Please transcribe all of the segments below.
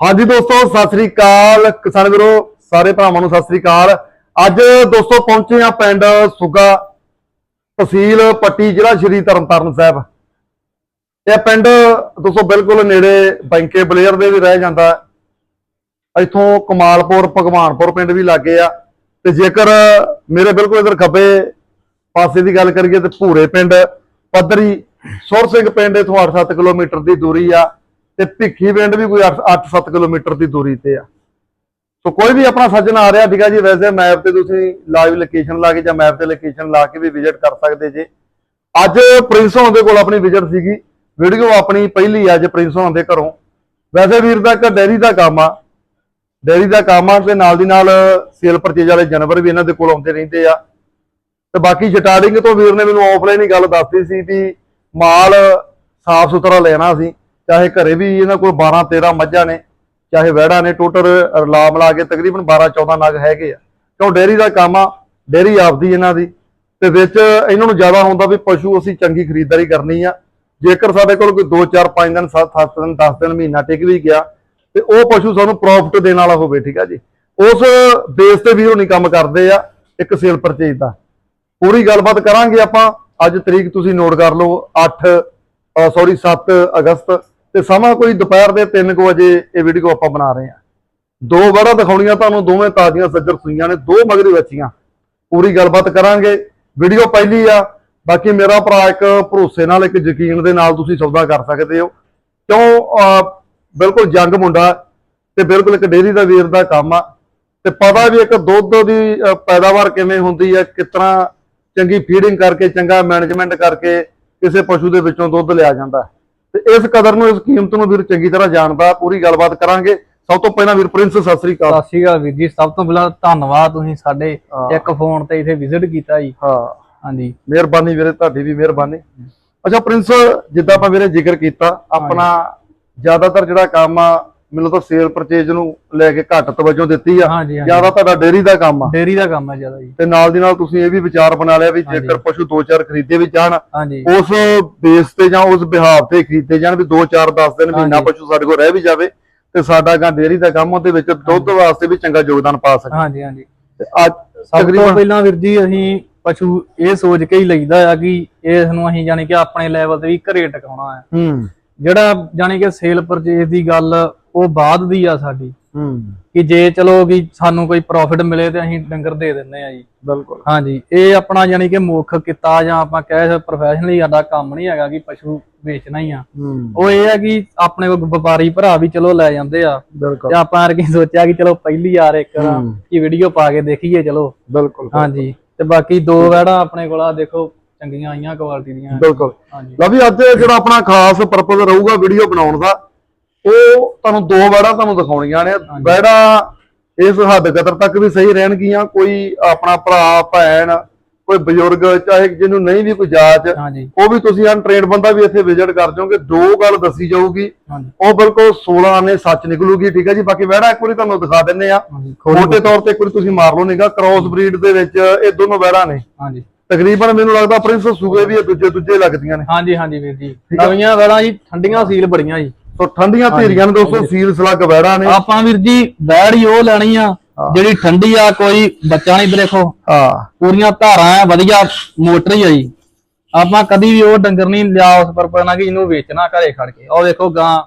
ਹਾਂਜੀ ਦੋਸਤੋ, ਸਤਿ ਸ੍ਰੀ ਅਕਾਲ। ਕਿਸਾਨ ਵੀਰੋ, ਸਾਰੇ ਭਰਾਵਾਂ ਨੂੰ ਸਤਿ ਸ੍ਰੀ ਅਕਾਲ। ਅੱਜ ਦੋਸਤੋ ਪਹੁੰਚੇ ਆ ਪਿੰਡ ਸੁਗਾ ਤਹਿਸੀਲ ਪੱਟੀ, ਜ਼ਿਲ੍ਹਾ ਸ਼੍ਰੀ ਤਰਨਤਾਰਨ ਸਾਹਿਬ। ਇਹ ਪਿੰਡ ਦੋਸਤੋ ਬਿਲਕੁਲ ਨੇੜੇ ਬੈਂਕੇ ਬਲੇਅਰ ਦੇ ਵੀ ਰਹਿ ਜਾਂਦਾ। ਇੱਥੋਂ ਕਮਾਲਪੁਰ, ਭਗਵਾਨਪੁਰ ਪਿੰਡ ਵੀ ਲਾਗੇ ਆ। ਤੇ ਜੇਕਰ ਮੇਰੇ ਬਿਲਕੁਲ ਇਧਰ ਖੱਬੇ ਪਾਸੇ ਦੀ ਗੱਲ ਕਰੀਏ ਤੇ ਭੂਰੇ ਪਿੰਡ, ਪੱਧਰੀ ਸੁਰ ਸਿੰਘ ਪਿੰਡ ਇਥੋਂ 8-7 ਕਿਲੋਮੀਟਰ ਦੀ ਦੂਰੀ ਆ। ਤੇ ਭਿੱਖੀ ਪਿੰਡ ਵੀ ਕੋਈ 8-7 ਕਿਲੋਮੀਟਰ ਦੀ ਦੂਰੀ ਤੇ ਆ। ਸੋ ਕੋਈ ਵੀ ਆਪਣਾ ਸੱਜਣ ਆ ਰਿਹਾ ਸੀਗਾ ਜੀ, ਵੈਸੇ ਮੈਪ ਤੇ ਤੁਸੀਂ ਲਾਈਵ ਲੋਕੇਸ਼ਨ ਲਾ ਕੇ ਜਾਂ ਮੈਪ ਤੇ ਲੋਕੇਸ਼ਨ ਲਾ ਕੇ ਵੀ ਵਿਜ਼ਿਟ ਕਰ ਸਕਦੇ ਜੇ। ਅੱਜ ਪ੍ਰਿੰਸ ਹੋਣ ਦੇ ਕੋਲ ਆਪਣੀ ਵਿਜ਼ਿਟ ਸੀਗੀ। ਵੀਡੀਓ ਆਪਣੀ ਪਹਿਲੀ ਅੱਜ ਪ੍ਰਿੰਸ ਹੋਣ ਦੇ ਘਰੋਂ। ਵੈਸੇ ਵੀਰ ਦਾ ਇੱਕ ਡੈਰੀ ਦਾ ਕੰਮ ਆ। ਡੈਰੀ ਦਾ ਕੰਮ ਆ ਤੇ ਨਾਲ ਦੀ ਨਾਲ ਸੇਲ ਪਰਚੇਜ ਵਾਲੇ ਜਾਨਵਰ ਵੀ ਇਹਨਾਂ ਦੇ ਕੋਲ ਆਉਂਦੇ ਰਹਿੰਦੇ ਆ। ਤੇ ਬਾਕੀ ਸਟਾਰਟਿੰਗ ਤੋਂ ਵੀਰ ਨੇ ਮੈਨੂੰ ਆਫਲਾਈਨ ਹੀ ਗੱਲ ਦੱਸੀ ਸੀ ਵੀ ਮਾਲ ਸਾਫ਼ ਸੁਥਰਾ ਲੈਣਾ ਸੀ। ਚਾਹੇ ਘਰੇ ਵੀ ਇਹਨਾਂ ਕੋਲ 12 13 ਮੱਝਾਂ ਨੇ, ਚਾਹੇ ਵਹਿੜਾਂ ਨੇ, ਟੋਟਲ ਰਲਾ ਮਿਲਾ ਕੇ ਤਕਰੀਬਨ 12 14 ਨਗ ਹੈਗੇ ਆ। ਕਿਉਂ ਡੇਅਰੀ ਦਾ ਕੰਮ ਆ, ਡੇਅਰੀ ਆਪਦੀ ਇਹਨਾਂ ਦੀ, ਤੇ ਵਿੱਚ ਇਹਨਾਂ ਨੂੰ ਜ਼ਿਆਦਾ ਹੁੰਦਾ ਵੀ ਪਸ਼ੂ ਅਸੀਂ ਚੰਗੀ ਖਰੀਦਦਾਰੀ ਕਰਨੀ ਆ। ਜੇਕਰ ਸਾਡੇ ਕੋਲ ਕੋਈ 2 4 5 ਦਿਨ 7 7 ਦਿਨ 10 ਦਿਨ, ਮਹੀਨਾ ਟਿਕ ਵੀ ਗਿਆ, ਤੇ ਉਹ ਪਸ਼ੂ ਸਾਨੂੰ ਪ੍ਰੋਫਿਟ ਦੇਣ ਵਾਲਾ ਹੋਵੇ, ਠੀਕ ਆ ਜੀ। ਉਸ ਬੇਸ ਤੇ ਵੀ ਉਹ ਨਹੀਂ ਕੰਮ ਕਰਦੇ ਆ, ਇੱਕ ਸੇਲ ਪਰਚੇਜ ਦਾ। ਪੂਰੀ ਗੱਲਬਾਤ ਕਰਾਂਗੇ ਆਪਾਂ। ਅੱਜ ਤਰੀਕ ਤੁਸੀਂ ਨੋਟ ਕਰ ਲਓ 8 ਸੌਰੀ 7 ਅਗਸਤ। ਤੇ ਸਮਾਂ ਕੋਈ ਦੁਪਹਿਰ ਦੇ 3 ਵਜੇ ਇਹ ਵੀਡੀਓ ਆਪਾਂ ਬਣਾ ਰਹੇ ਹਾਂ। ਦੋ ਵੜਾ ਦਿਖਾਉਣੀਆਂ ਤੁਹਾਨੂੰ, ਦੋਵੇਂ ਤਾਜ਼ੀਆਂ ਸੱਜਰ ਸੁਈਆਂ ਨੇ, ਦੋ ਮਗਰੀ ਬੱਚੀਆਂ ਪੂਰੀ ਗੱਲਬਾਤ ਕਰਾਂਗੇ। ਵੀਡੀਓ ਪਹਿਲੀ ਆ, ਬਾਕੀ ਮੇਰਾ ਭਰਾ ਇੱਕ ਭਰੋਸੇ ਨਾਲ, ਇੱਕ ਯਕੀਨ ਦੇ ਨਾਲ ਤੁਸੀਂ ਸੌਦਾ ਕਰ ਸਕਦੇ ਹੋ। ਕਿਉਂ? ਬਿਲਕੁਲ ਜੰਗ ਮੁੰਡਾ ਤੇ ਬਿਲਕੁਲ ਇੱਕ ਡੇਅਰੀ ਦਾ ਵੀਰ ਦਾ ਕੰਮ ਆ। ਤੇ ਪਤਾ ਵੀ ਇੱਕ ਦੁੱਧ ਦੀ ਪੈਦਾਵਾਰ ਕਿਵੇਂ ਹੁੰਦੀ ਹੈ ਕਿਸ ਤਰ੍ਹਾਂ ਚੰਗੀ ਫੀਡਿੰਗ ਕਰਕੇ, ਚੰਗਾ ਮੈਨੇਜਮੈਂਟ ਕਰਕੇ ਕਿਸੇ ਪਸ਼ੂ ਦੇ ਵਿੱਚੋਂ ਦੁੱਧ ਲਿਆ ਜਾਂਦਾ। ਹੈ। ਤੇ ਇਸ ਕਦਰ ਨੂੰ ਇਸ ਕੀਮਤ ਨੂੰ ਵੀਰ ਚੰਗੀ ਤਰ੍ਹਾਂ ਜਾਣਦਾ ਪੂਰੀ ਗੱਲਬਾਤ ਕਰਾਂਗੇ। ਸਭ ਤੋਂ ਪਹਿਲਾਂ ਵੀਰ ਪ੍ਰਿੰਸ ਸਤਿ ਸ੍ਰੀ ਅਕਾਲ। ਸਤਿ ਸ਼੍ਰੀ ਅਕਾਲ ਵੀਰ ਜੀ ਸਭ ਤੋਂ ਪਹਿਲਾਂ ਧੰਨਵਾਦ ਤੁਸੀਂ ਸਾਡੇ। ਇੱਕ ਫੋਨ ਤੇ ਇਥੇ ਵਿਜ਼ਿਟ ਕੀਤਾ ਜੀ। ਹਾਂ। ਹਾਂਜੀ। ਮਿਹਰਬਾਨੀ ਵੀਰੇ ਤੁਹਾਡੀ ਵੀ ਮਿਹਰਬਾਨੀ। ਅੱਛਾ ਪ੍ਰਿੰਸ ਜਿੱਦਾਂ ਆਪਾਂ ਵੀਰੇ ਜ਼ਿਕਰ ਕੀਤਾ ਆਪਣਾ ਜ਼ਿਆਦਾਤਰ ਜਿਹੜਾ ਕੰਮ ਆ ਮੈਨੂੰ ਤਾਂ ਸੇਲ ਪਰਚੇਜ ਨੂੰ ਲੈ ਕੇ ਘੱਟ ਤਵੱਜੋ ਦਿੱਤੀ ਆ। ਹਾਂਜੀ ਹਾਂਜੀ। ਜ਼ਿਆਦਾ ਤੁਹਾਡਾ ਡੇਅਰੀ ਦਾ ਕੰਮ ਆ। ਡੇਰੀ ਦਾ ਕੰਮ ਹੈ ਜ਼ਿਆਦਾ ਜੀ। ਤੇ ਨਾਲ ਦੀ ਨਾਲ ਤੁਸੀਂ ਇਹ ਵੀ ਵਿਚਾਰ ਬਣਾ ਲਿਆ ਵੀ ਹਾਂਜੀ। ਜੇਕਰ ਪਸ਼ੂ ਦੋ ਚਾਰ ਖਰੀਦੇ ਵੀ ਜਾਣ ਹਾਂਜੀ। ਉਸ ਬੇਸ ਤੇ ਜਾਂ ਉਸ ਬਿਹਾਵ ਤੇ ਖਰੀਦੇ ਜਾਣ ਵੀ 2 4 10 ਦਿਨ ਮਹੀਨਾ ਹਾਂਜੀ। ਪਸ਼ੂ ਸਾਡੇ ਕੋਲ ਰਹਿ ਵੀ ਜਾਵੇ ਤੇ ਸਾਡਾ ਗਾਂ ਡੇਅਰੀ ਦਾ ਕੰਮ ਉਹਦੇ ਵਿੱਚ ਦੁੱਧ ਵਾਸਤੇ ਵੀ ਚੰਗਾ ਯੋਗਦਾਨ ਪਾ ਸਕੇ। ਹਾਂਜੀ ਹਾਂਜੀ। ਤੇ ਅੱਜ ਸਭ ਤੋਂ ਤਕਰੀਬਨ ਪਹਿਲਾਂ ਵੀਰ ਜੀ ਅਸੀਂ ਪਸ਼ੂ ਇਹ ਸੋਚ ਕੇ ਹੀ ਲਈਦਾ ਆ ਕਿ ਇਸ ਨੂੰ ਅਸੀਂ ਜਾਣੀ ਕਿ ਆਪਣੇ ਲੈਵਲ ਤੇ ਵੀ ਘਰੇ ਟਿਕਾਉਣਾ ਹੈ ਹੂੰ। ਜਿਹੜਾ ਜਾਣੀ ਕਿ ਸੇਲ ਪਰਚੇਸ ਦੀ ਗੱਲ ਉਹ ਬਾਅਦ ਦੀ ਆ ਸਾਡੀ। ਹੂੰ। ਕਿ ਜੇ ਚਲੋ ਕਿ ਸਾਨੂੰ ਕੋਈ ਪ੍ਰੋਫਿਟ ਮਿਲੇ ਤੇ ਅਸੀਂ ਡੰਗਰ ਦੇ ਦਿੰਦੇ ਆ ਜੀ। ਬਿਲਕੁਲ। ਹਾਂਜੀ ਇਹ ਆਪਣਾ ਯਾਨੀ ਕਿ ਮੁੱਖ ਕਿੱਤਾ ਜਾਂ ਆਪਾਂ ਕਹਿ ਪ੍ਰੋਫੈਸ਼ਨਲੀ ਸਾਡਾ ਕੰਮ ਨਹੀਂ ਹੈਗਾ ਕਿ ਪਸ਼ੂ ਵੇਚਣਾ ਹੀ ਆ। ਉਹ ਇਹ ਹੈ ਕਿ ਆਪਣੇ ਕੋਲ ਵਪਾਰੀ ਭਰਾ ਵੀ ਚਲੋ ਲੈ ਜਾਂਦੇ ਆ। ਬਿਲਕੁਲ। ਤੇ ਆਪਾਂ ਅਰਗੇ ਸੋਚਿਆ ਕਿ ਚਲੋ ਪਹਿਲੀ ਵਾਰ ਇੱਕ। ਕੀ ਵੀਡੀਓ ਪਾ ਕੇ ਦੇਖੀਏ ਚਲੋ। ਬਿਲਕੁਲ ਹਾਂਜੀ ਤੇ ਬਾਕੀ ਦੋ ਵੈੜਾਂ ਆਪਣੇ ਕੋਲ ਆ ਦੇਖੋ ਚੰਗੀਆਂ ਆਈਆਂ ਕੁਆਲਿਟੀ ਦੀਆਂ। ਬਿਲਕੁਲ। ਹਾਂਜੀ। ਲਓ ਵੀ ਅੱਜ ਜਿਹੜਾ ਆਪਣਾ ਖਾਸ ਪਰਪਸ ਰਹੂਗਾ ਵੀਡੀਓ ਬਣਾਉਣ ਦਾ ਉਹ ਤੁਹਾਨੂੰ ਦੋ ਵੜਾ ਤੁਹਾਨੂੰ ਦਿਖਾਉਣੀਆਂ ਨੇ। ਵੜਾ ਇਸ ਹੱਦ ਕਦਰ ਤੱਕ ਵੀ ਸਹੀ ਰਹਿਣਗੀਆਂ। ਕੋਈ ਆਪਣਾ ਭਰਾ ਭੈਣ ਕੋਈ ਬਜ਼ੁਰਗ ਚਾਹੇ ਜਿਹਨੂੰ ਨਹੀਂ ਵੀ ਕੋਈ ਜਾਚ ਉਹ ਵੀ ਤੁਸੀਂ ਅਨਟ੍ਰੇਨਡ ਬੰਦਾ ਵੀ ਇੱਥੇ ਵਿਜ਼ਿਟ ਕਰ ਜਾਓਗੇ। ਦੋ ਗੱਲ ਦੱਸੀ ਜਾਊਗੀ। ਉਹ ਬਿਲਕੁਲ 16 ਆਨੇ ਸੱਚ ਨਿਕਲੂਗੀ ਠੀਕ ਹੈ ਜੀ? ਬਾਕੀ ਵੜਾ ਇੱਕ ਵਾਰੀ ਤੁਹਾਨੂੰ ਦਿਖਾ ਦਿੰਨੇ ਆ ਮੋਟੇ ਤੌਰ ਤੇ ਇੱਕ ਵਾਰੀ ਤੁਸੀਂ ਮਾਰ ਲਓ ਨਿਗਾ ਕ੍ਰਾਸ ਬਰੀਡ ਦੇ ਵਿੱਚ ਇਹ ਦੋਨੋਂ ਵੜਾ ਨੇ। ਹਾਂਜੀ। ਤਕਰੀਬਨ ਮੈਨੂੰ ਲੱਗਦਾ ਪ੍ਰਿੰਸ ਸੂਏ ਵੀ ਇਹ ਦੂਜੇ ਦੂਜੇ ਲੱਗਦੀਆਂ ਨੇ। ਹਾਂਜੀ ਹਾਂਜੀ ਵੀਰ ਜੀ। ਨਵੀਆਂ ਵੈੜਾਂ ਜੀ ਠੰਡੀਆਂ ਸੀਲ ਬੜੀਆਂ ਜੀ। ਸੋ ਠੰਡੀਆਂ ਧੀਰੀਆਂ ਨੇ ਦੋਸਤੋ ਸੀਲ ਸਲੱਗ ਵੈੜਾ ਨੇ। ਆਪਾਂ ਵੀਰ ਜੀ ਵੈੜ ਹੀ ਉਹ ਲੈਣੀ ਆ ਜਿਹੜੀ ਠੰਡੀ ਆ ਕੋਈ ਬੱਚਾ ਨਹੀਂ ਦੇਖੋ ਹਾਂ। ਪੂਰੀਆਂ ਧਾਰਾਂ ਆ ਵਧੀਆ ਮੋਟਰ ਹੀ ਆ ਜੀ। ਆਪਾਂ ਕਦੀ ਵੀ ਉਹ ਡੰਗਰ ਨਹੀਂ ਲਿਆ ਉਸ ਪਰਪਸ ਨਾਲ ਕਿ ਇਹਨੂੰ ਵੇਚਣਾ ਘਰੇ ਖੜ ਕੇ। ਉਹ ਦੇਖੋ ਗਾਂ।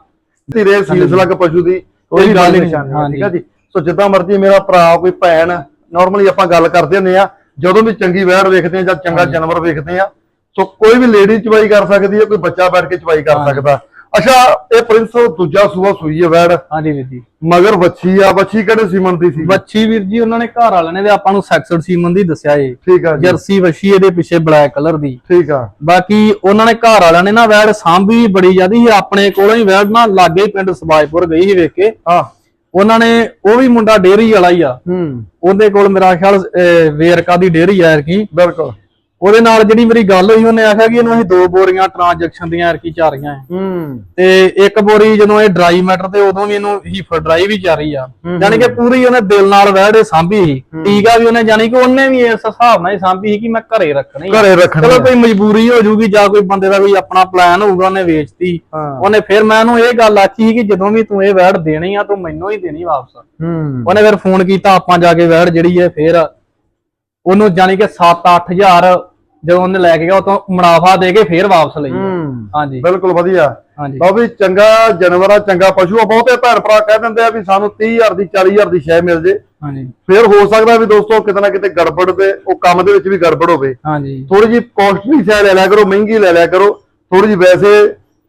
ਧੀਰੇ ਸੀਲ ਸਲੱਗ ਪਸ਼ੂ ਦੀ ਕੋਈ ਗੱਲ ਨਿਸ਼ਾਨੀ ਠੀਕ ਹਾਂਜੀ। ਜੀ। ਸੋ ਜਿੱਦਾਂ ਮਰਜ਼ੀ ਮੇਰਾ ਭਰਾ ਕੋਈ ਭੈਣ ਨਾਰਮਲੀ ਆਪਾਂ ਗੱਲ ਕਰਦੇ ਹੁੰਦੇ ਆ ਜਦੋਂ ਵੀ ਚੰਗੀ ਵੈੜ ਵੇਖਦੇ ਆ ਜਾਂ ਚੰਗਾ ਜਾਨਵਰ ਵੇਖਦੇ ਆ ਸੋ ਕੋਈ ਵੀ ਲੇਡੀ ਚਵਾਈ ਕਰ ਸਕਦੀ ਹੈ ਕੋਈ ਬੱਚਾ ਬੈਠ ਕੇ ਚਵਾਈ ਕਰ। ਸਕਦਾ। ਅੱਛਾ ਇਹ ਪ੍ਰਿੰਸ ਦੂਜਾ ਸੂਆ ਸੂਈ ਹੈ ਵੈੜ। ਹਾਂਜੀ ਵੀਰ ਜੀ। ਮਗਰ ਵੱਛੀ ਆ ਵੱਛੀ ਕਿਹੜੇ ਸੀਮਨ ਦੀ ਸੀ? ਵੱਛੀ ਵੀਰ ਜੀ ਉਹਨਾਂ ਨੇ ਘਰ ਵਾਲਿਆਂ ਨੇ ਤੇ ਆਪਾਂ ਨੂੰ ਸੈਕਸਡ ਸੀਮਨ ਦੀ ਦੱਸਿਆ ਏ। ਠੀਕ ਆ ਜੀ। ਜਰਸੀ ਵੱਛੀ ਇਹਦੇ ਪਿੱਛੇ ਬਲੈਕ ਕਲਰ ਦੀ। ਠੀਕ ਆ। ਬਾਕੀ ਉਹਨਾਂ ਨੇ ਘਰ ਵਾਲਿਆਂ ਨੇ ਨਾ ਵੈੜ ਸਾਂਭੀ ਬੜੀ ਜਿਆਦੀ ਸੀ ਆਪਣੇ ਕੋਲੋਂ ਹੀ ਵੈੜ ਨਾ ਲਾਗੇ ਹੀ ਪਿੰਡ ਸਬਾਜਪੁਰ ਗਈ ਸੀ ਵੇਖ ਕੇ। ਹਾਂ। ਉਹਨਾਂ ਨੇ ਉਹ ਵੀ ਮੁੰਡਾ ਡੇਅਰੀ ਵਾਲਾ ਹੀ ਆ। ਹੂੰ। ਉਹਦੇ ਕੋਲ ਮੇਰਾ ਖਿਆਲ ਅਹ, ਵੇਰਕਾ ਦੀ ਡੇਅਰੀ ਆ ਕੀ ਬਿਲਕੁਲ। ਉਹਦੇ ਨਾਲ ਜਿਹੜੀ ਮੇਰੀ ਗੱਲ ਹੋਈ ਉਹਨੇ ਆਖਿਆ ਕਿ ਇਹਨੂੰ ਅਸੀਂ ਦੋ ਬੋਰੀਆਂ ਟ੍ਰਾਂਜੈਕਸ਼ਨ ਦੀਆਂ ਐਰਕੀ ਚਾਰ ਰਹੀਆਂ ਹੈ ਹੂੰ। ਤੇ ਇੱਕ ਬੋਰੀ ਜਦੋਂ ਇਹ ਡਰਾਈ ਮੈਟਰ ਤੇ ਉਦੋਂ ਵੀ ਇਹਨੂੰ ਹੀਫਰ ਡਰਾਈ ਵੀ ਚੱਲ ਰਹੀ ਆ ਯਾਨੀ ਕਿ ਪੂਰੀ ਉਹਨੇ ਦਿਲ ਨਾਲ ਵਹਿੜੇ ਸਾਂਭੀ ਸੀ। ਟੀਕਾ ਵੀ ਉਹਨੇ ਜਾਨੀ ਕਿ ਉਹਨੇ ਵੀ ਇਸ ਹਿਸਾਬ ਨਾਲ ਹੀ ਸਾਂਭੀ ਸੀ ਕਿ ਮੈਂ ਘਰੇ ਰੱਖਣੀ। ਘਰੇ ਰੱਖਣੀ ਚਲੋ। ਕੋਈ ਮਜਬੂਰੀ ਹੋ ਜੂਗੀ ਜਾਂ ਕੋਈ ਬੰਦੇ ਦਾ ਕੋਈ ਆਪਣਾ ਪਲਾਨ ਹੋਊਗਾ ਉਹਨੇ ਵੇਚਤੀ। ਉਹਨੇ ਫਿਰ ਮੈਂ ਉਹਨੂੰ ਇਹ ਗੱਲ ਆਖੀ ਸੀ ਕਿ ਜਦੋਂ ਵੀ ਤੂੰ ਇਹ ਵੈੜ ਦੇਣੀ ਆ ਤੂੰ ਮੈਨੂੰ ਹੀ ਦੇਣੀ ਵਾਪਸ। ਹੂੰ। ਉਹਨੇ ਫਿਰ ਫੋਨ ਕੀਤਾ ਆਪਾਂ ਜਾ ਕੇ ਵੈੜ ਜਿਹੜੀ ਹੈ ਫਿਰ। ਉਹਨੂੰ ਜਾਨੀ ਕਿ 7-8000 ਜਦੋਂ ਉਹਨੇ ਲੈ ਕੇ ਗਿਆ ਉਹ ਤੋਂ ਮੁਨਾਫਾ ਦੇ ਕੇ ਫਿਰ ਵਾਪਸ ਲਈ ਹੂੰ। ਹਾਂਜੀ। ਬਿਲਕੁਲ ਵਧੀਆ। ਹਾਂਜੀ। ਲਓ ਵੀ ਚੰਗਾ ਜਾਨਵਰ ਆ ਚੰਗਾ ਪਸ਼ੂ ਆ ਬਹੁਤੇ ਭੈਣ ਭਰਾ ਕਹਿ ਦਿੰਦੇ ਆ ਵੀ ਸਾਨੂੰ 30000 ਦੀ 40000 ਦੀ ਸ਼ੈ ਮਿਲ ਜੇ। ਹਾਂਜੀ। ਫਿਰ ਹੋ ਸਕਦਾ ਵੀ ਦੋਸਤੋ ਕਿਤੇ ਨਾ ਕਿਤੇ ਗੜਬੜ ਤੇ ਉਹ ਕੰਮ ਦੇ ਵਿੱਚ ਵੀ ਗੜਬੜ ਹੋਵੇ। ਹਾਂਜੀ। ਥੋੜੀ ਜੀ ਕਾਸਟਲੀ ਸ਼ੈ ਲੈ ਲਿਆ ਕਰੋ ਮਹਿੰਗੀ ਲੈ ਲਿਆ ਕਰੋ। ਥੋੜੀ ਜੀ ਵੈਸੇ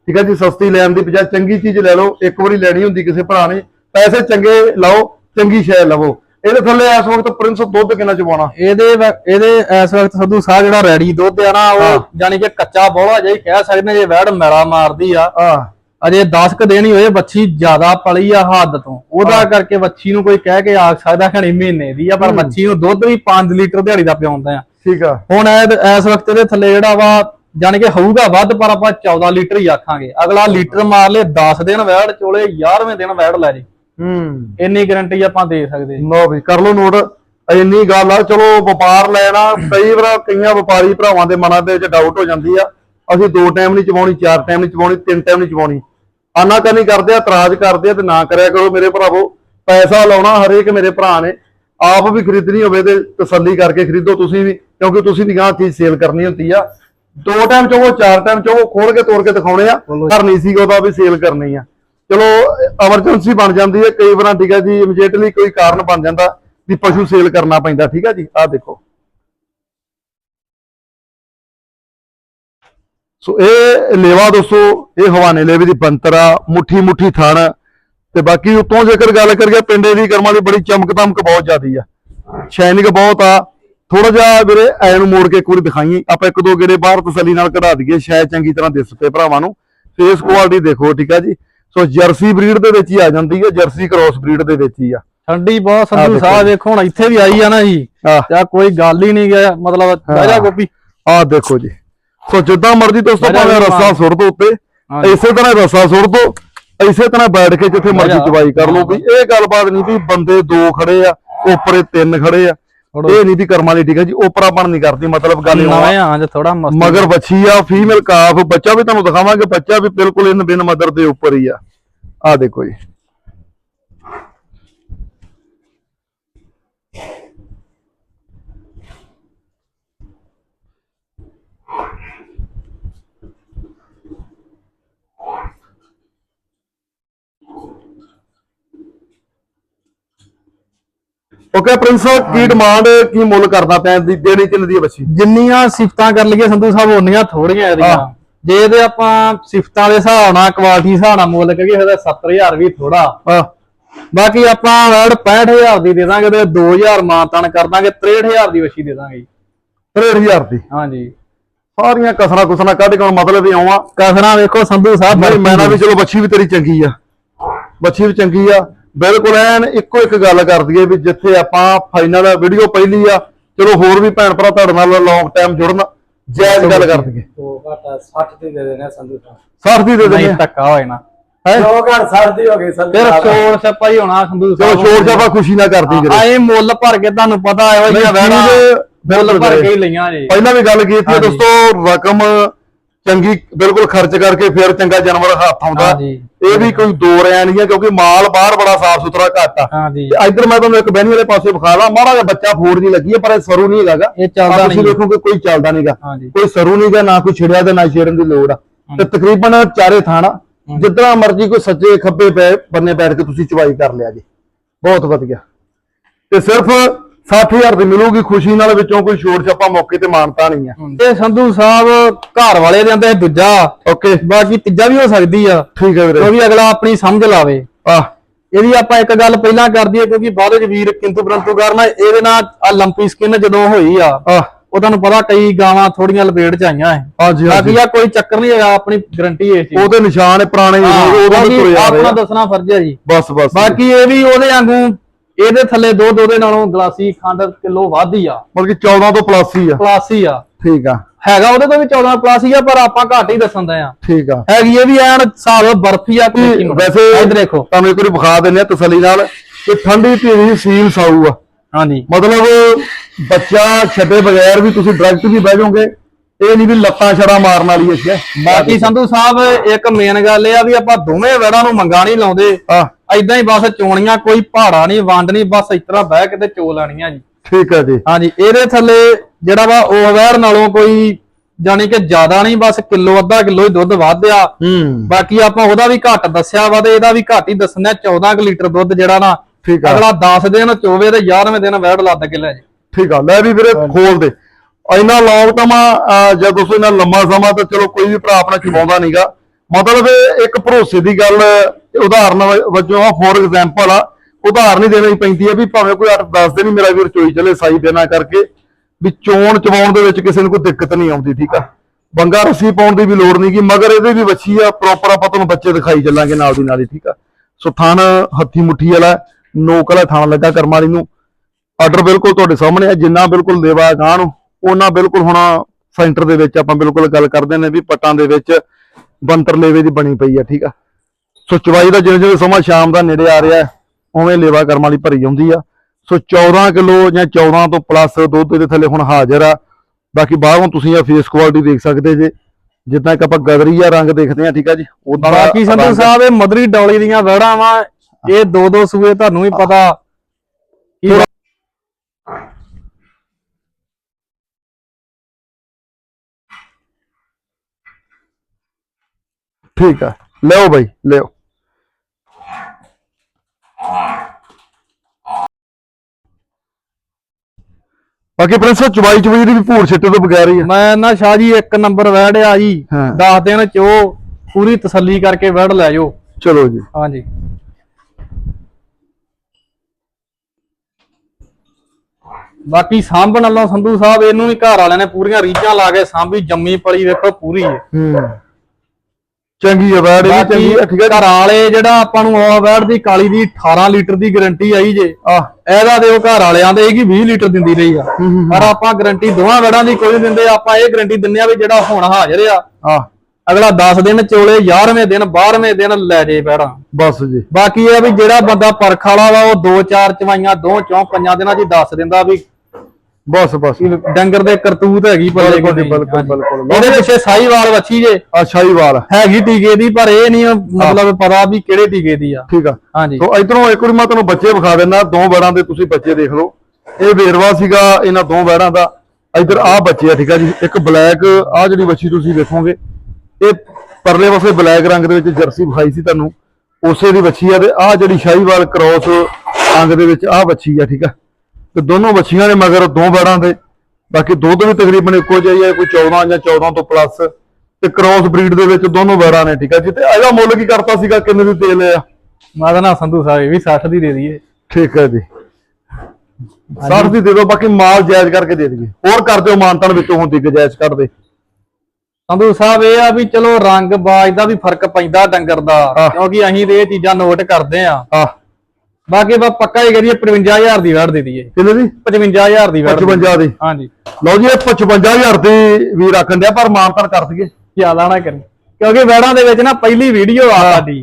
ਠੀਕ ਹੈ ਜੀ ਸਸਤੀ ਲੈਣ ਦੀ ਬਜਾਏ ਚੰਗੀ ਚੀਜ਼ ਲੈ ਲਓ। ਇੱਕ ਵਾਰੀ ਲੈਣੀ ਹੁੰਦੀ ਕਿਸੇ ਭਰਾ ਨੇ ਪੈਸੇ ਚੰਗੇ ਲਾਓ ਚੰਗੀ ਸ਼ੈ ਲਵੋ। ਇਹਦੇ ਥੱਲੇ ਇਸ ਵਕਤ ਪ੍ਰਿੰਸ ਦੁੱਧ ਕਿੰਨਾ ਚਵਾਉਣਾ ਇਹਦੇ ਇਹਦੇ ਇਸ ਵਕਤ ਸੰਧੂ ਸਾਹਿਬ ਜਿਹੜਾ ਰੈਡੀ ਦੁੱਧ ਆ ਨਾ ਹਾਂ। ਉਹ ਜਾਨੀ ਕਿ ਕੱਚਾ ਬੋਲਾ ਜਿਹਾ ਹੀ ਕਹਿ ਸਕਦੇ ਜੇ ਵੈੜ ਮੈਲਾ ਮਾਰਦੀ ਆ। ਅਜੇ 10 ਕ ਦਿਨ ਹੀ ਹੋਏ ਬੱਚੀ ਜ਼ਿਆਦਾ ਪਲੀ ਆ ਹੱਦ ਤੋਂ। ਉਹਦਾ ਕਰਕੇ ਬੱਚੀ ਨੂੰ ਕੋਈ ਕਹਿ ਕੇ ਆਖ ਸਕਦਾ ਖਣੀ ਮਹੀਨੇ ਦੀ ਆ ਪਰ ਬੱਚੀ ਨੂੰ ਦੁੱਧ ਵੀ 5 ਲੀਟਰ ਦਿਹਾੜੀ ਦਾ ਪਿਆਉਂਦਾ ਆ। ਠੀਕ ਆ। ਹੁਣ ਇਸ ਵਕਤ ਇਹਦੇ ਥੱਲੇ ਜਿਹੜਾ ਵਾ ਜਾਣੀ ਕਿ ਹੋਊਗਾ ਵੱਧ ਪਰ ਆਪਾਂ 14 ਲੀਟਰ ਹੀ ਆਖਾਂਗੇ। ਅਗਲਾ ਲੀਟਰ ਮਾਰ ਲੇ 10 ਦਿਨ ਵੈੜ ਚੋਲੇ 11ਵੇਂ ਦਿਨ ਵੈੜ ਲੈ ਜੇ। ਹੂੰ। ਇੰਨੀ ਗਾਰੰਟੀ ਆਪਾਂ ਦੇ ਸਕਦੇ। ਲਓ ਵੀ ਕਰ ਲਓ ਨੋਟ। ਇੰਨੀ ਗੱਲ ਆ ਚਲੋ ਵਪਾਰ ਲੈਣਾ ਕਈ ਵਾਰ ਕਈਆਂ ਵਪਾਰੀ ਭਰਾਵਾਂ ਦੇ ਮਨਾਂ ਦੇ ਵਿੱਚ ਡਾਊਟ ਹੋ ਜਾਂਦੀ ਆ। ਅਸੀਂ ਦੋ ਟਾਈਮ ਨਹੀਂ ਚਵਾਉਣੀ ਚਾਰ ਟਾਈਮ ਨਹੀਂ ਚਵਾਉਣੀ ਤਿੰਨ ਟਾਈਮ ਨਹੀਂ ਚਵਾਉਣੀ ਆਨਾਕਾਨੀ ਕਰਦੇ ਆ ਇਤਰਾਜ਼ ਕਰਦੇ ਆ ਤੇ ਨਾ ਕਰਿਆ ਕਰੋ। ਮੇਰੇ ਭਰਾਵੋ ਪੈਸਾ ਲਾਉਣਾ ਹਰੇਕ ਮੇਰੇ ਭਰਾ ਨੇ। ਆਪ ਵੀ ਖਰੀਦਣੀ ਹੋਵੇ ਤੇ ਤਸੱਲੀ ਕਰਕੇ ਖਰੀਦੋ ਤੁਸੀਂ ਵੀ ਕਿਉਂਕਿ ਤੁਸੀਂ ਵੀ ਗਾਂ ਚੀਜ਼ ਸੇਲ ਕਰਨੀ ਹੁੰਦੀ ਆ। ਦੋ ਟਾਈਮ ਚੋਵੋ ਚਾਰ ਟਾਈਮ ਚੋਵੋ ਖੋਲ ਕੇ ਤੋੜ ਕੇ ਦਿਖਾਉਣੇ ਆ। ਘਰ ਨਹੀਂ ਸੀ ਉਹਦਾ ਵੀ ਸੇਲ ਕਰਨੀ ਆ। ਚਲੋ ਐਮਰਜੈਂਸੀ ਬਣ ਜਾਂਦੀ ਹੈ, ਕਈ ਵਾਰਾਂ ਠੀਕ ਹੈ ਜੀ ਇਮੀਡੀਏਟਲੀ ਕੋਈ ਕਾਰਨ ਬਣ ਜਾਂਦਾ ਵੀ ਪਸ਼ੂ ਸੇਲ ਕਰਨਾ ਪੈਂਦਾ, ਠੀਕ ਹੈ ਜੀ? ਆਹ ਦੇਖੋ। ਸੋ ਇਹ ਲੇਵਾ ਦੋਸਤੋ, ਇਹ ਹਵਾਨੇ ਲੇਵੇ ਦੀ ਬੰਤਰ ਆ ਮੁੱਠੀ ਮੁੱਠੀ ਥਣ। ਤੇ ਬਾਕੀ ਉਤੋਂ ਜੇਕਰ ਗੱਲ ਕਰੀਏ, ਪਿੰਡੇ ਦੀ ਕਰਮਾਂ ਦੀ ਬੜੀ ਚਮਕ ਧਮਕ ਬਹੁਤ ਜ਼ਿਆਦੀ ਆ। ਸ਼ਾਈਨਿੰਗ ਬਹੁਤ ਆ। ਥੋੜਾ ਜਿਹਾ ਵੀਰੇ ਐ ਨੂੰ ਮੋੜ ਕੇ ਇੱਕ ਵਾਰੀ ਦਿਖਾਈਏ। ਆਪਾਂ ਇੱਕ ਦੋ ਗੇੜੇ ਬਾਹਰ ਤਸੱਲੀ ਨਾਲ ਕਢਾ ਦਈਏ। ਸ਼ਾਇਦ ਚੰਗੀ ਤਰ੍ਹਾਂ ਦਿਸ ਪਏ ਭਰਾਵਾਂ ਨੂੰ। ਫੇਸ ਕੁਆਲਿਟੀ ਦੇਖੋ, ਠੀਕ ਆ ਜੀ। ਸੋ ਜਰਸੀ ਬਰੀਡ ਦੇ ਵਿੱਚ ਹੀ ਆ ਜਾਂਦੀ ਹੈ ਜਰਸੀ ਕ੍ਰੋਸ ਬਰੀਡ ਦੇ ਵਿੱਚ ਹੀ ਆ। ਠੰਡੀ ਬਹੁਤ ਸੰਧੂ ਸਾਹਿਬ ਵੇਖੋ ਹੁਣ ਇੱਥੇ ਵੀ ਆਈ ਆ ਨਾ ਜੀ। ਤੇ ਕੋਈ ਗੱਲ ਹੀ ਨਹੀਂ ਗਿਆ ਮਤਲਬ ਬਹਿ ਜਾ ਗੋਪੀ। ਆਹ ਦੇਖੋ ਜੀ। ਸੋ ਜਿੱਦਾਂ ਮਰਜ਼ੀ ਦੋਸਤੋ ਜਾ ਭਾਵੇਂ ਜੀ, ਰੱਸਾ। ਸੁੱਟ ਦੋ ਉੱਤੇ। ਇਸੇ ਤਰ੍ਹਾਂ ਰੱਸਾ ਸੁੱਟ ਦੋ ਇਸੇ ਤਰ੍ਹਾਂ ਬੈਠ ਕੇ ਜਿੱਥੇ ਮਰਜ਼ੀ ਜਾ। ਚਵਾਈ ਕਰ ਲਓ ਵੀ ਇਹ ਗੱਲਬਾਤ ਨਹੀਂ ਵੀ ਬੰਦੇ ਦੋ ਖੜੇ ਆ ਉੱਪਰੇ ਤਿੰਨ ਖੜੇ ਆ। ਇਹ ਨਹੀਂ ਵੀ ਕਰਮਾਂ ਦੀ ਠੀਕ ਹੈ ਜੀ ਓਪਰਾਪਣ ਨਹੀਂ ਕਰਦੀ ਮਤਲਬ ਗੱਲ ਇਹ ਆ। ਨਵੇਂ ਆਂ ਜ ਥੋੜਾ ਮਸਤ ਮਗਰ ਬੱਚੀ ਆ ਫੀਮੇਲ ਕਾਫ ਬੱਚਾ ਵੀ ਤੁਹਾਨੂੰ ਦਿਖਾਵਾਂਗੇ ਬੱਚਾ ਵੀ ਬਿਲਕੁਲ ਇਨ ਬਿਨ ਮਦਰ ਦੇ ਉੱਪਰ ਹੀ ਆ। ਆ ਦੇਖੋ ਜੀ। ਓਕੇ ਪ੍ਰਿੰਸ ਕੀ ਡਿਮਾਂਡ ਕੀ ਮੁੱਲ ਕਰਦਾ ਪਿਆ ਦੀ ਦੇਣੀ ਕਿੰਨ ਦੀ ਬੱਚੀ ਜਿੰਨੀਆਂ ਸਿਫਤਾਂ ਕਰ ਲਈਏ ਸੰਧੂ ਸਾਹਿਬ ਉਨੀਆਂ ਥੋੜੀਆਂ ਇਹਦੀਆਂ। ਜੇ ਇਹਦੇ ਆਪਾਂ ਸਿਫਤਾਂ ਦੇ ਹਿਸਾਬ ਨਾਲ ਕੁਆਲਿਟੀ ਹਿਸਾਬ ਨਾਲ ਮੁੱਲ ਕਰੀਏ ਇਹਦਾ 70000 ਵੀ ਥੋੜਾ ਬਾਕੀ ਆਪਾਂ ਵਰਡ 65000 ਦੀ ਦੇ ਦਾਂਗੇ ਤੇ 2000 ਮਾਨਤਾਨ ਕਰ ਦਾਂਗੇ 63000 ਦੀ ਵਛੀ ਦੇ ਦਾਂਗੇ ਜੀ। 63000 ਦੀ? ਹਾਂਜੀ। ਸਾਰੀਆਂ ਕਸਰਾਂ ਕੁਸਰਾਂ ਕੱਢ ਕੇ ਹੁਣ ਮਤਲਬ ਇਹ ਆਉਂ ਕਸਣਾ ਵੇਖੋ ਸੰਧੂ ਸਾਹਿਬ ਮੈਂ ਨਾ ਵੀ ਚਲੋ ਬੱਚੀ ਵੀ ਤੇਰੀ ਚੰਗੀ ਆ। ਬੱਚੀ ਵੀ ਚੰਗੀ ਆ। ਬਿਲਕੁਲ ਐਨ ਇੱਕੋ ਇੱਕ ਗੱਲ ਕਰ ਦਈਏ ਵੀ ਜਿੱਥੇ ਆਪਾਂ ਫਾਈਨਲ ਵੀਡੀਓ ਪਹਿਲੀ ਆ ਚਲੋ ਹੋਰ ਵੀ ਭੈਣ ਭਰਾ ਤੁਹਾਡੇ ਨਾਲ ਲੌਂਗ ਟਾਈਮ ਜੁੜਨ ਜਾਇਜ਼ ਗੱਲ ਕਰ ਦਈਏ। ਘਾਟਾ 60 ਦੀ ਦੇ ਦੇਣਾ ਸੰਧੂ ਸਾਹਿਬ 60 ਦੀ ਦੇ ਨਹੀਂ ਦਿੰਦੇ ਧੱਕਾ ਹੋਏ ਨਾ ਹੈ? ਦੋ ਘਾਟ 60 ਦੀ ਹੋ ਗਈ ਸੰਧੂ ਫਿਰ ਸ਼ੋਰ ਛੱਪਾ ਹੀ ਹੋਣਾ ਸੰਧੂ ਚਲੋ ਸਾਹਿਬ। ਸ਼ੋਰ ਜਾਵਾ ਖੁਸ਼ੀ ਨਾ ਕਰਦੀ ਵੀਰੇ ਆਏ ਮੁੱਲ ਭਰ ਕੇ ਤੁਹਾਨੂੰ ਪਤਾ ਹੈ ਉਹ ਵੈਣਾ ਮੁੱਲ ਭਰ। ਕੇ ਹੀ ਲਈਆਂ ਜੀ ਪਹਿਲਾਂ ਵੀ ਗੱਲ ਕੀਤੀ। ਦੋਸਤੋ ਰਕਮ ਚੰਗੀ ਬਿਲਕੁਲ ਖਰਚ ਕਰਕੇ ਫਿਰ ਚੰਗਾ ਜਾਨਵਰ ਹੱਥ ਆਉਂਦਾ। ਹਾਂਜੀ। ਇਹ ਵੀ ਕੋਈ ਦੋ ਰਿਆ ਨਹੀਂ ਹੈ ਕਿਉਂਕਿ ਮਾਲ ਬਾਹਰ ਬੜਾ ਸਾਫ਼ ਸੁਥਰਾ ਘੱਟ ਆ। ਹਾਂਜੀ। ਤੇ ਇੱਧਰ ਮੈਂ ਤੁਹਾਨੂੰ ਇੱਕ ਬਹਿਣੀ ਵਾਲੇ ਪਾਸੇ ਵਿਖਾ ਲਾਂ। ਮਾੜਾ ਜਿਹਾ ਬੱਚਾ ਫੋੜ ਨਹੀਂ ਲੱਗੀ ਹੈ ਪਰ ਇਹ ਸਰੂ ਨਹੀਂ ਹੈਗਾ। ਇਹ ਚੱਲਦਾ ਤੁਸੀਂ ਨਹੀਂ। ਦੇਖੋਗੇ ਕੋਈ ਚੱਲਦਾ ਨਹੀਂਗਾ ਹਾਂਜੀ। ਕੋਈ ਸਰੂ ਨਹੀਂਗਾ ਨਾ ਕੋਈ ਛਿੜਿਆ ਤੇ ਨਾ ਛੇੜਨ ਦੀ ਲੋੜ ਆ। ਤੇ ਤਕਰੀਬਨ ਚਾਰੇ ਥਾਣਾ ਜਿੱਦਾਂ ਮਰਜ਼ੀ ਕੋਈ ਸੱਜੇ ਖੱਬੇ ਪੈ ਬੰਨੇ ਬੈਠ ਕੇ ਤੁਸੀਂ ਚਵਾਈ ਕਰ ਲਿਆ ਜੀ। ਬਹੁਤ ਵਧੀਆ। ਤੇ ਸਿਰਫ 60000 ਦੀ ਮਿਲੂਗੀ ਖੁਸ਼ੀ ਨਾਲ ਵਿੱਚੋਂ ਕੋਈ ਛੋੜ ਛੱਪਾ ਮੌਕੇ ਤੇ ਮਾਨਤਾ ਨਹੀਂ ਆ। ਤੇ ਸੰਧੂ ਸਾਹਿਬ ਘਰ ਵਾਲੇ ਦੇ ਅੰਦਰ ਦੂਜਾ। ਓਕੇ। ਬਾਕੀ ਤੀਜਾ ਵੀ ਹੋ ਸਕਦੀ ਆ। ਠੀਕ ਹੈ ਵੀਰੇ। ਉਹ ਵੀ ਅਗਲਾ ਆਪਣੀ ਸਮਝ ਲਾਵੇ। ਆਹ ਇਹਦੀ ਆਪਾਂ ਇੱਕ ਗੱਲ ਪਹਿਲਾਂ ਕਰ ਦਈਏ ਕਿਉਂਕਿ ਬਾਅਦ ਵਿੱਚ ਵੀਰ ਕਿੰਤੂ ਪਰੰਤੂ ਕਰਨਾ ਇਹਦੇ ਨਾਲ ਆ ਲੰਪੀ ਸਕਿਨ ਜਦੋਂ ਹੋਈ ਆ ਆਹ ਉਹ ਤੁਹਾਨੂੰ ਪਤਾ ਕਈ ਗਾਵਾਂ ਥੋੜੀਆਂ ਲਪੇਟ ਚ ਆਈਆਂ ਹੈ ਹਾਂਜੀ ਹਾਂਜੀ ਆ ਕੋਈ ਚੱਕਰ ਨਹੀਂ ਹੈਗਾ ਆਪਣੀ ਗਰੰਟੀ ਇਸ ਚੀਜ਼। ਉਹਦੇ ਨਿਸ਼ਾਨ ਪੁਰਾਣੇ ਉਹਦੇ ਆ ਰਹੇ ਆਪਣਾ। ਦੱਸਣਾ ਫਰਜ਼ ਹੈ ਜੀ। ਬਸ ਬਸ। ਬਾਕੀ ਇਹ ਵੀ ਉਹਦੇ ਵਾਂਗੂ ਇਹਦੇ ਥੱਲੇ ਦੋ ਦੋ ਦੇ ਨਾਲੋਂ ਗਲਾਸੀ ਖੰਡ ਕਿਲੋ ਵੱਧ ਹੀ ਆ। ਮਤਲਬ ਕਿ 14 ਤੋਂ ਪਲੱਸ ਹੀ ਆ। ਪਲੱਸ ਹੀ ਆ। ਠੀਕ ਆ। ਹੈਗਾ ਉਹਦੇ ਤੋਂ ਵੀ 14 ਪਲੱਸ ਹੀ ਆ ਪਰ ਆਪਾਂ ਘੱਟ ਹੀ ਦੱਸਣ ਦੇ ਆ। ਠੀਕ ਆ। ਹੈਗੀ ਇਹ ਵੀ ਐਨ ਹਿਸਾਬ ਬਰਫੀ ਆ ਕੋਈ ਵੈਸੇ ਇੱਧਰ ਦੇਖੋ। ਤੁਹਾਨੂੰ ਇੱਕ ਵਾਰੀ ਵਿਖਾ ਦਿੰਦੇ ਆ ਤਸੱਲੀ ਨਾਲ ਕਿ ਠੰਡੀ ਧੀਰੀ ਸੀਲ ਸਾਊ ਆ। ਹਾਂਜੀ। ਮਤਲਬ ਬੱਚਾ ਛੱਡੇ ਬਗੈਰ ਵੀ ਤੁਸੀਂ ਡਾਇਰੈਕਟ ਵੀ ਬਹਿ ਜਾਓਗੇ ਇਹ ਨਹੀਂ ਵੀ ਲੱਤਾਂ ਛੜਾ ਮਾਰਨ ਵਾਲੀ ਅੱਛਾ ਬਾਕੀ ਸੰਧੂ ਸਾਹਿਬ ਇੱਕ ਮੇਨ ਗੱਲ ਇਹ ਆ ਵੀ ਆਪਾਂ ਦੋਵੇਂ ਵੜਾਂ ਨੂੰ ਮੰਗਾ ਨਹੀਂ ਲਾਉਂਦੇ। ਐਦਾਂ ਹੀ ਬਸ ਚੋਣੀਆਂ ਕੋਈ ਪਹਾੜਾ ਨਹੀਂ ਵੰਡ ਨਹੀਂ ਬਸ ਇਸ ਤਰ੍ਹਾਂ ਬਹਿ ਕੇ ਤੇ ਚੋ ਲੈਣੀਆਂ ਜੀ। ਠੀਕ ਆ ਜੀ। ਹਾਂਜੀ ਇਹਦੇ ਥੱਲੇ ਜਿਹੜਾ ਵਾ ਓਵਰ ਨਾਲੋਂ ਕੋਈ ਜਾਣੀ ਕਿ ਜ਼ਿਆਦਾ ਨਹੀਂ ਬਸ ਕਿਲੋ ਅੱਧਾ ਕਿਲੋ ਹੀ ਦੁੱਧ ਵੱਧ ਆ ਹੂੰ। ਬਾਕੀ ਆਪਾਂ ਉਹਦਾ ਵੀ ਘੱਟ ਦੱਸਿਆ ਵਾ ਤੇ ਇਹਦਾ ਵੀ ਘੱਟ ਹੀ ਦੱਸਣਾ 14 ਕੁ ਲੀਟਰ ਦੁੱਧ ਜਿਹੜਾ ਨਾ ਠੀਕ ਆ। ਅਗਲਾ 10 ਦਿਨ ਚੋਵੇ ਤੇ 11ਵੇਂ ਦਿਨ ਵੈੜ ਲੱਦ ਕੇ ਲੈ ਜੇ ਠੀਕ ਆ ਲੈ ਵੀ ਵੀਰੇ ਖੋਲ ਦੇ। ਇੰਨਾ ਲੌਂਗ ਟਮਾ ਜਦ ਦੋਸਤੋ ਇੰਨਾ ਲੰਮਾ ਸਮਾਂ ਤਾਂ ਚਲੋ ਕੋਈ ਵੀ ਭਰਾ ਆਪਣਾ ਚੁਬਾਉਂਦਾ ਨਹੀਂਗਾ ਮਤਲਬ ਇੱਕ ਭਰੋਸੇ ਦੀ ਗੱਲ ਉਦਾਹਰਨ ਵਜੋਂ ਆ ਫੋਰ ਐਗਜ਼ਾਮਪਲ ਆ, ਉਦਾਹਰਨ ਹੀ ਦੇਣੀ ਪੈਂਦੀ ਹੈ ਵੀ ਭਾਵੇਂ ਕੋਈ 8-10 ਦਿਨ ਹੀ ਮੇਰਾ ਵੀਰ ਚੋਈ ਚਲੇ ਸਾਈ ਦੇਣਾ ਕਰਕੇ, ਵੀ ਚੋਣ ਚਵਾਉਣ ਦੇ ਵਿੱਚ ਕਿਸੇ ਨੂੰ ਕੋਈ ਦਿੱਕਤ ਨਹੀਂ ਆਉਂਦੀ, ਠੀਕ ਆ? ਬੰਗਾ ਰੱਸੀ ਪਾਉਣ ਦੀ ਵੀ ਲੋੜ ਨਹੀਂ ਗੀ ਮਗਰ ਇਹਦੇ ਵੀ ਵੱਛੀ ਆ ਪ੍ਰੋਪਰ ਆਪਾਂ ਤੁਹਾਨੂੰ ਬੱਚੇ ਦਿਖਾਈ ਚੱਲਾਂਗੇ ਨਾਲ ਦੀ ਨਾਲ ਹੀ, ਠੀਕ ਆ? ਸੋ ਥਣ ਹੱਥੀ ਮੁੱਠੀ ਵਾਲਾ, ਨੋਕ ਵਾਲਾ ਥਣ ਲੱਗਾ ਕਰਮ ਵਾਲੀ ਨੂੰ। ਆਰਡਰ ਬਿਲਕੁਲ ਤੁਹਾਡੇ ਸਾਹਮਣੇ ਆ, ਜਿੰਨਾ ਬਿਲਕੁਲ ਲੇਵਾ ਗਾਂ ਨੂੰ, ਉਹਨਾਂ ਬਿਲਕੁਲ ਹੁਣ ਸੈਂਟਰ ਦੇ ਵਿੱਚ ਆਪਾਂ ਬਿਲਕੁਲ ਗੱਲ ਕਰਦੇ ਨੇ ਵੀ ਪੱਟਾਂ ਦੇ ਵਿੱਚ ਬੰਤਰ ਲੇਵੇ ਦੀ ਬਣੀ ਪਈ ਆ ਠੀਕ ਆ। ਸੋ ਚਵਾਈ ਦਾ ਜਿਵੇਂ ਜਿਵੇਂ ਸਮਾਂ ਸ਼ਾਮ ਦਾ ਨੇੜੇ ਆ ਰਿਹਾ ਉਵੇਂ ਲੇਵਾ ਕਰਮ ਵਾਲੀ ਭਰੀ ਜਾਂਦੀ ਆ। ਸੋ 14 ਕਿਲੋ ਜਾਂ 14 ਤੋਂ ਪਲੱਸ ਦੁੱਧ ਦੇ ਥੱਲੇ ਹੁਣ ਹਾਜ਼ਰ ਆ। ਬਾਕੀ ਬਾਹਰੋਂ ਤੁਸੀਂ ਆ ਫੇਸ ਕੁਆਲਿਟੀ ਦੇਖ ਸਕਦੇ ਜੇ। ਜਿੱਦਾਂ ਕਿ ਆਪਾਂ ਗਦਰੀਆ ਰੰਗ ਦੇਖਦੇ ਆ ਠੀਕ ਆ ਜੀ ਉਦਾਂ ਬਾਕੀ ਸੰਧੂ ਸਾਹਿਬ ਇਹ ਮਦਰੀ ਡੌਲੀ ਦੀਆਂ ਵੜਾਂ ਵਾ ਇਹ ਦੋ ਦੋ ਸੂਏ ਤੁਹਾਨੂੰ ਵੀ ਪਤਾ ਕੀ ਠੀਕ ਆ। ਲਿਓ ਬਾਈ ਲਿਓ ਬਾਕੀ ਪ੍ਰਿੰਸ ਚਵਾਈ ਚਵਾਈ ਦੀ ਵੀ ਭੂਰ ਛਿੱਟੇ ਤੋਂ ਬਗੈਰ ਹੀ ਆ। ਮੈਂ ਨਾ ਸ਼ਾਹ ਜੀ ਇੱਕ ਨੰਬਰ ਵੈੜ ਆ ਜੀ। ਹਾਂ। 10 ਦਿਨ ਚ ਉਹ ਪੂਰੀ ਤਸੱਲੀ ਕਰਕੇ ਵੈੜ ਲੈ ਜਾਓ। ਚਲੋ ਜੀ। ਹਾਂਜੀ। ਬਾਕੀ ਸਾਂਭਣ ਨਾਲੋਂ ਸੰਧੂ ਸਾਹਿਬ ਇਹਨੂੰ ਵੀ ਘਰ ਵਾਲਿਆਂ ਨੇ ਪੂਰੀਆਂ ਰੀਝਾਂ ਲਾ ਕੇ ਸਾਂਭੀ ਜੰਮੀ ਪਲੀ ਵੇਖੋ ਪੂਰੀ। ਹੈ ਹੂੰ। ਚੰਗੀ ਆ ਬੈੜ ਇਹ ਵੀ ਚੰਗੀ ਆ ਠੀਕ ਆ ਘਰ ਵਾਲੇ ਜਿਹੜਾ ਆਪਾਂ ਨੂੰ ਉਹ ਵੈੜ ਦੀ ਕਾਲੀ ਦੀ 18 ਲੀਟਰ ਦੀ ਗਾਰੰਟੀ ਆਈ ਜੇ ਆ ਇਹਦਾ ਦੇ ਉਹ ਘਰ ਵਾਲਿਆਂ ਦੇ ਕਿ 20 ਲੀਟਰ ਦਿੰਦੀ ਰਹੀ ਆ। ਪਰ ਆਪਾਂ ਗਾਰੰਟੀ ਦੋਵਾਂ ਵੜਾਂ ਦੀ ਕੋਈ ਦਿੰਦੇ ਆਪਾਂ ਇਹ ਗਾਰੰਟੀ ਦਿੰਨੇ ਆ ਵੀ ਜਿਹੜਾ ਹੁਣ ਹਾਜ਼ਰ ਆ ਆ ਅਗਲਾ 10 ਦਿਨ ਚੋਲੇ 11ਵੇਂ ਦਿਨ 12ਵੇਂ ਦਿਨ ਲੈ ਜੇ ਵੜਾਂ। ਬਸ ਜੀ। ਬਾਕੀ ਇਹ ਆ ਵੀ ਜਿਹੜਾ ਬੰਦਾ ਪਰਖ ਵਾਲਾ ਵਾ ਉਹ ਦੋ ਚਾਰ ਚਵਾਈਆਂ ਦੋ ਚੌਂ ਪੰਜਾਂ ਦਿਨਾਂ 'ਚ ਹੀ ਦੱਸ ਦਿੰਦਾ ਵੀ ਬਸ ਬਸ। ਡੰਗਰ ਦੇ ਕਰਤੂਤ ਹੈਗੀ ਬੱਲੇ ਬਿਲਕੁਲ ਬਿਲਕੁਲ, ਬਿਲਕੁਲ। ਉਹਦੇ ਪਿੱਛੇ ਸਾਈਵਾਲ ਵੱਛੀ ਜੇ। ਆ ਸ਼ਾਹੀਵਾਲ। ਹੈਗੀ ਟੀਕੇ ਦੀ ਪਰ ਇਹ ਨਹੀਂ ਮਤਲਬ ਪਤਾ ਵੀ ਕਿਹੜੇ ਟੀਕੇ ਦੀ ਆ। ਠੀਕ ਆ। ਹਾਂਜੀ। ਸੋ ਇਧਰੋਂ ਇੱਕ ਵਾਰੀ ਮੈਂ ਤੁਹਾਨੂੰ ਬੱਚੇ ਵਿਖਾ ਦਿੰਦਾ ਦੋ ਬੈੜਾਂ ਦੇ ਤੁਸੀਂ ਬੱਚੇ ਦੇਖ ਲਓ। ਇਹ ਵੇਰਵਾ ਸੀਗਾ ਇਹਨਾਂ ਦੋ ਬੈੜਾਂ ਦਾ। ਇਧਰ ਆਹ ਬੱਚੇ ਆ ਠੀਕ ਆ ਜੀ। ਇੱਕ ਬਲੈਕ ਆਹ ਜਿਹੜੀ ਬੱਚੀ ਤੁਸੀਂ ਵੇਖੋਗੇ ਇਹ ਪਰਲੇ ਪਾਸੇ ਬਲੈਕ ਰੰਗ ਦੇ ਵਿੱਚ ਜਰਸੀ ਵਿਖਾਈ ਸੀ ਤੁਹਾਨੂੰ। ਉਸੇ ਦੀ ਬੱਚੀ ਆ ਤੇ ਆਹ ਜਿਹੜੀ ਸ਼ਾਹੀਵਾਲ ਕ੍ਰੋਸ ਰੰਗ ਦੇ ਵਿੱਚ ਆਹ ਬੱਚੀ ਆ ਠੀਕ ਆ। ਤੇ ਦੋਨੋਂ ਬੱਚੀਆਂ ਨੇ ਮਗਰ ਦੋ ਬੈੜਾਂ ਦੇ। ਬਾਕੀ ਦੁੱਧ ਵੀ ਤਕਰੀਬਨ ਇੱਕੋ ਜਿਹਾ ਹੀ ਕੋਈ 14 ਜਾਂ 14 ਤੋਂ ਪਲੱਸ ਤੇ ਕ੍ਰੋਸ ਬਰੀਡ ਦੇ ਵਿੱਚ ਦੋਨੋਂ ਬੈੜਾਂ ਨੇ ਠੀਕ ਆ ਜੀ? ਤੇ ਇਹਦਾ ਮੁੱਲ ਕੀ ਕਰਤਾ ਸੀਗਾ? ਕਿੰਨੇ ਦੀ ਤੇਲ ਆ ਮਾਦਾ ਨਾ ਸੰਧੂ ਸਾਹਿਬ ਇਹ ਵੀ 60 ਦੀ ਦੇ ਦਈਏ। ਠੀਕ ਹੈ ਜੀ। 60 ਦੀ ਦੇ ਦਿਓ ਬਾਕੀ ਮਾਲ ਜਾਇਜ਼ ਕਰਕੇ ਦੇ ਦਈਏ। ਹੋਰ ਕਰ ਦਿਓ ਮਾਨਤਨ ਵਿੱਚੋਂ ਹੁੰਦੀ ਗੁਜਾਇਸ਼ ਕੱਢ ਦੇ। ਸੰਧੂ ਸਾਹਿਬ ਇਹ ਆ ਵੀ ਚਲੋ ਰੰਗ ਬਾਜ ਦਾ ਵੀ ਫ਼ਰਕ ਪੈਂਦਾ ਡੰਗਰ ਦਾ। ਕਿਉਂਕਿ ਅਸੀਂ ਤੇ ਇਹ ਚੀਜ਼ਾਂ ਨੋਟ ਕਰਦੇ ਆ ਆ ਬਾਕੀ ਬਸ ਪੱਕਾ ਹੀ ਕਰੀਏ 55000 ਦੀ ਵੜ ਦੇ ਦਈਏ। ਕਿੰਨੇ ਦੀ? 55000 ਦੀ ਵੜ 55 ਦੀ। ਹਾਂਜੀ ਲਓ ਜੀ ਇਹ 55000 ਦੀ ਵੀ ਰੱਖਣ ਦਿਆ ਪਰ ਮਾਨਤਨ ਕਰ ਦਈਏ। ਜ਼ਿਆਦਾ ਨਾ ਕਰੀ ਕਿਉਂਕਿ ਵੈੜਾਂ ਦੇ ਵਿੱਚ ਨਾ ਪਹਿਲੀ ਵੀਡੀਓ ਆ ਸਾਡੀ।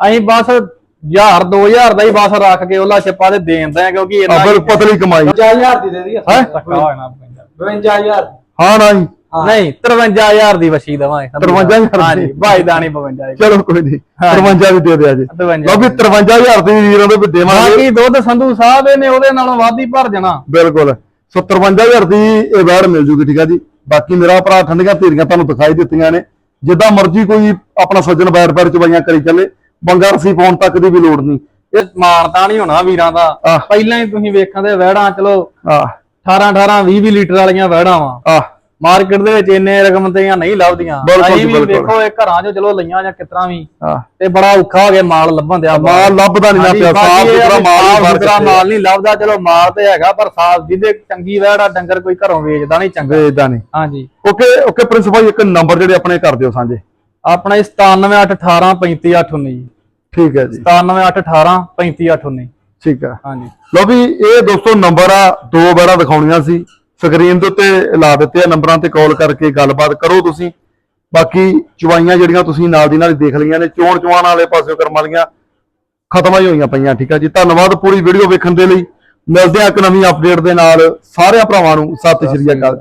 ਅਸੀਂ ਬਸ 1000 2000 ਦਾ ਹੀ ਬਸ ਰੱਖ ਕੇ ਉਹਲਾ ਛਿੱਪਾ ਤੇ ਦੇ ਦਿੰਦੇ ਆ ਕਿਉਂਕਿ ਇੰਨਾ ਫਿਰ ਪਤਲੀ ਕਮਾਈ। 50000 ਦੀ ਦੇ ਦੀ ਹੈਂ? ਧੱਕਾ ਹੋਣਾ ਪੈਂਦਾ 52000 ਹਾਂ ਨਾ ਜੀ। ਨਹੀਂ 53000 ਦੀ ਵਛੀ ਦਵਾਂਗੇ 53,000 ਦੀ। ਭਾਈ ਦਾਣੀ 52 ਚਲੋ ਕੋਈ ਨਹੀਂ ਹਾਂ। 53 ਦੀ ਦੇ ਦਿਆ ਜੀ। 53 ਲਓ ਵੀ 53000 ਦੀ ਵੀਰਾਂ ਦੇ ਵੀ ਦੇਵਾਂਗੇ। ਬਾਕੀ ਦੁੱਧ ਸੰਧੂ ਸਾਹਿਬ ਇਹਨੇ ਉਹਦੇ ਨਾਲੋਂ ਵੱਧ ਭਰ ਜਾਣਾ। ਬਿਲਕੁਲ। 57000 ਦੀ ਇਹ ਵੈੜ ਮਿਲ ਜੂਗੀ ਠੀਕ ਆ ਜੀ। ਬਾਕੀ ਮੇਰਾ ਭਰਾ ਠੰਡੀਆਂ ਧੀਰੀਆਂ ਤੁਹਾਨੂੰ ਦਿਖਾਈ ਦਿੱਤੀਆਂ ਨੇ। ਜਿੱਦਾਂ ਮਰਜ਼ੀ ਕੋਈ ਆਪਣਾ ਸੱਜਣ ਬੈਰ ਬੈਰ ਚਵਾਈਆਂ ਕਰੀ ਚੱਲੇ ਬੰਗਾ ਰਸੀ ਪਾਉਣ ਤੱਕ ਦੀ ਵੀ ਲੋੜ ਨਹੀਂ। ਇਹ ਮਾਰਤਾ ਨਹੀਂ ਹੋਣਾ ਵੀਰਾਂ ਦਾ। ਪਹਿਲਾਂ ਹੀ ਤੁਸੀਂ ਵੇਖਾਂ ਦੇ ਵਹਿੜਾਂ ਚਲੋ ਆ 18 18 20 20 ਲੀਟਰ ਵਾਲੀਆਂ ਵਹਿੜਾਂ ਵਾ। ਮਾਰਕੀਟ ਦੇ ਵਿੱਚ ਇੰਨੇ ਰਕਮ ਤੇ ਨਹੀਂ ਲੱਭਦੀਆਂ। ਬਿਲਕੁਲ ਅਸੀਂ ਜੀ, ਵੀ ਬਿਲਕੁਲ। ਵੇਖੋ ਇਹ ਘਰਾਂ 'ਚ ਚਲੋ ਲਈਆਂ ਜਾਂ ਕਿਤਰਾ ਵੀ ਤੇ ਬੜਾ ਔਖਾ ਹੋ ਗਿਆ ਮਾਲ ਲੱਭਣ ਦਿਆ ਮਾਲ ਲੱਭਦਾ ਨਹੀਂ ਨਾ ਪਿਆ ਸਾਫ਼ ਸੁਥਰਾ ਮਾਲ ਸਾਫ਼ ਹੀ ਬਾਹਰ ਸੁਥਰਾ। ਮਾਲ ਨਹੀਂ ਲੱਭਦਾ ਚਲੋ ਮਾਲ ਤੇ ਹੈਗਾ ਪਰ ਸਾਫ਼ ਜਿਹਦੇ ਚੰਗੀ ਵਹਿੜ ਡੰਗਰ ਕੋਈ ਘਰੋਂ ਵੇਚਦਾ ਨਹੀਂ ਚੰਗਾ। ਵੇਚਦਾ ਨਹੀਂ। ਹਾਂਜੀ। ਓਕੇ ਓਕੇ ਪ੍ਰਿੰਸ ਭਾਈ ਇੱਕ ਨੰਬਰ ਜਿਹੜੇ ਆਪਣੇ ਕਰ ਦਿਓ ਸਾਂਝੇ। ਆਪਣਾ 97818 35819 ਜੀ ਠੀਕ ਹੈ ਜੀ। 97818 35819 ਠੀਕ ਆ ਹਾਂਜੀ। ਲਓ ਵੀ ਇਹ ਦੋਸਤੋ ਨੰਬਰ ਆ ਦੋ ਵਾਰਾਂ ਦਿਖਾਉਣੀਆਂ ਸੀ। ਸਕਰੀਨ ਦੇ ਉੱਤੇ ਲਾ ਦਿੱਤੇ ਆ ਨੰਬਰਾਂ ਤੇ ਕਾਲ ਕਰਕੇ ਗੱਲਬਾਤ ਕਰੋ ਤੁਸੀਂ। ਬਾਕੀ ਚਵਾਈਆਂ ਜਿਹੜੀਆਂ ਤੁਸੀਂ ਨਾਲ ਦੀ ਨਾਲ ਹੀ ਦੇਖ ਲਈਆਂ ਨੇ, ਚੋਣ ਚਵਾਣ ਵਾਲੇ ਪਾਸਿਓਂ ਕਰਮ ਵਾਲੀਆਂ ਖਤਮ ਹੀ ਹੋਈਆਂ ਪਈਆਂ, ਠੀਕ ਆ ਜੀ। ਧੰਨਵਾਦ ਪੂਰੀ ਵੀਡੀਓ ਵੇਖਣ ਦੇ ਲਈ। ਮਿਲਦੇ ਆ ਇੱਕ ਨਵੀਂ ਅਪਡੇਟ ਦੇ ਨਾਲ। ਸਾਰਿਆਂ ਭਰਾਵਾਂ ਨੂੰ ਸਤਿ ਸ਼੍ਰੀ ਅਕਾਲ।